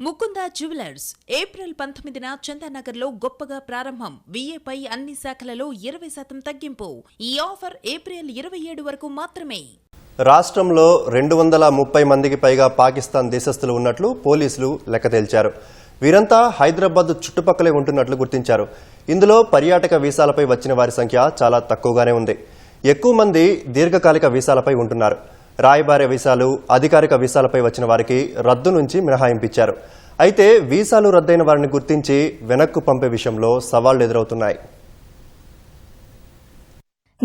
Mukunda jewellers April పంతొమ్మిదిన చందానగర్లో గొప్పగా ప్రారంభం. విఏపై అన్ని శాఖలలో ఇరవై శాతం తగ్గింపు. ఈ ఆఫర్ ఏప్రిల్ ఇరవై ఏడు వరకు మాత్రమే. రాష్ట్రంలో రెండు వందల ముప్పై మందికి పైగా పాకిస్తాన్ దేశస్థులు ఉన్నట్లు పోలీసులు లెక్క తేల్చారు. వీరంతా హైదరాబాద్ చుట్టుపక్కలే ఉంటున్నట్లు గుర్తించారు. ఇందులో పర్యాటక వీసాలపై వచ్చిన వారి సంఖ్య చాలా తక్కువగానే ఉంది. ఎక్కువ మంది దీర్ఘకాలిక వీసాలపై ఉంటున్నారు. రాయబార వీసాలు అధికారిక వీసాలపై వచ్చిన వారికి రద్దు నుంచి మినహాయింపించారు అయితే వీసాలు రద్దయిన వారిని గుర్తించి వెనక్కు పంపే విషయంలో సవాళ్ళు ఎదురవుతున్నాయి.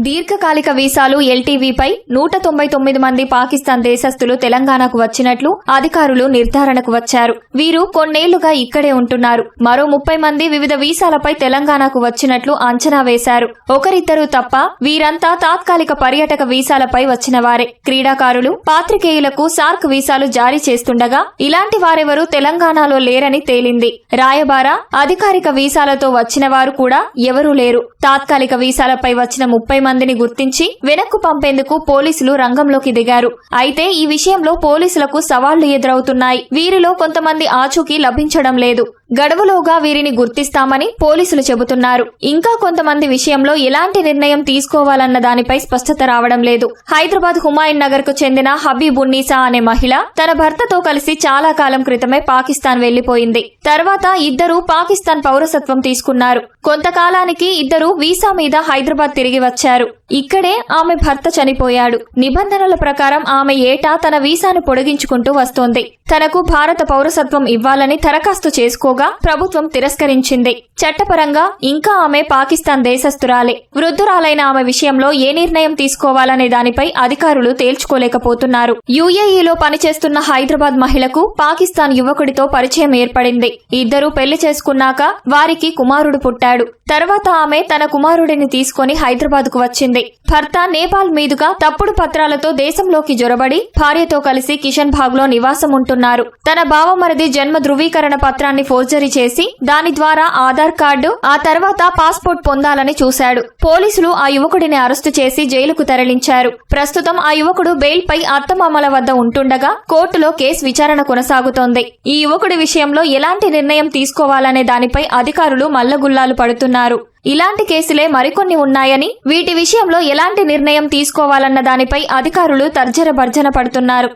దీర్ఘకాలిక వీసాలు ఎల్టీవీపై నూట తొంభై తొమ్మిది మంది పాకిస్తాన్ దేశస్థులు తెలంగాణకు వచ్చినట్లు అధికారులు నిర్ధారణకు వచ్చారు. వీరు కొన్నేళ్ళుగా ఇక్కడే ఉంటున్నారు. మరో ముప్పై మంది వివిధ వీసాలపై తెలంగాణకు వచ్చినట్లు అంచనా వేశారు. ఒకరిద్దరు తప్ప వీరంతా తాత్కాలిక పర్యాటక వీసాలపై వచ్చినవారే. క్రీడాకారులు పాత్రికేయులకు సార్క్ వీసాలు జారీ చేస్తుండగా ఇలాంటి వారెవరూ తెలంగాణలో లేరని తేలింది. రాయబార అధికారిక వీసాలతో వచ్చిన వారు కూడా ఎవరూ లేరు. తాత్కాలిక వీసాలపై వచ్చిన ముప్పై మందిని గుర్తించి వెనక్కు పంపేందుకు పోలీసులు రంగంలోకి దిగారు. అయితే ఈ విషయంలో పోలీసులకు సవాళ్ళు ఎదురవుతున్నాయి. వీరిలో కొంతమంది ఆచూకీ లభించడం లేదు. గడువులోగా వీరిని గుర్తిస్తామని పోలీసులు చెబుతున్నారు. ఇంకా కొంతమంది విషయంలో ఎలాంటి నిర్ణయం తీసుకోవాలన్న దానిపై స్పష్టత రావడం లేదు. హైదరాబాద్ హుమాయూన్ నగర్కు చెందిన హబీబ్ ఉన్నీసా అనే మహిళ తన భర్తతో కలిసి చాలా కాలం క్రితమే పాకిస్తాన్ వెళ్ళిపోయింది తర్వాత ఇద్దరు పాకిస్తాన్ పౌరసత్వం తీసుకున్నారు. కొంతకాలానికి ఇద్దరు వీసా మీద హైదరాబాద్ తిరిగి వచ్చారు. ఇక్కడే ఆమె భర్త చనిపోయాడు. నిబంధనల ప్రకారం ఆమె ఏటా తన వీసాను పొడిగించుకుంటూ వస్తోంది. తనకు భారత పౌరసత్వం ఇవ్వాలని దరఖాస్తు చేసుకోగా ప్రభుత్వం తిరస్కరించింది. చట్టపరంగా ఇంకా ఆమె పాకిస్తాన్ దేశస్థురాలే. వృద్ధురాలైన ఆమె విషయంలో ఏ నిర్ణయం తీసుకోవాలనే దానిపై అధికారులు తేల్చుకోలేకపోతున్నారు. యుఏఈలో పనిచేస్తున్న హైదరాబాద్ మహిళకు పాకిస్తాన్ యువకుడితో పరిచయం ఏర్పడింది. ఇద్దరూ పెళ్ళి చేసుకున్నాక వారికి కుమారుడు పుట్టాడు. తర్వాత ఆమె తన కుమారుడిని తీసుకుని హైదరాబాద్ కు వచ్చింది భర్త నేపాల్ మీదుగా తప్పుడు పత్రాలతో దేశంలోకి జొరబడి భార్యతో కలిసి కిషన్ భాగ్లో నివాసం ఉంటున్నారు తన బావమరిది జన్మ ధృవీకరణ పత్రాన్ని ఫోర్జరీ చేసి దాని ద్వారా ఆధార్ కార్డు ఆ తర్వాత పాస్పోర్ట్ పొందాలని చూశాడు. పోలీసులు ఆ యువకుడిని అరెస్టు చేసి జైలుకు తరలించారు. ప్రస్తుతం ఆ యువకుడు బెయిల్ పై అత్తమామల వద్ద ఉంటుండగా కోర్టులో కేసు విచారణ కొనసాగుతోంది. ఈ యువకుడి విషయంలో ఎలాంటి నిర్ణయం తీసుకోవాలనే దానిపై అధికారులు మల్లగుల్లాలు పడుతున్నారు. ఇలాంటి కేసులే మరికొన్ని ఉన్నాయని వీటి విషయంలో ఎలాంటి నిర్ణయం తీసుకోవాలన్న దానిపై అధికారులు తర్జన భర్జన పడుతున్నారు.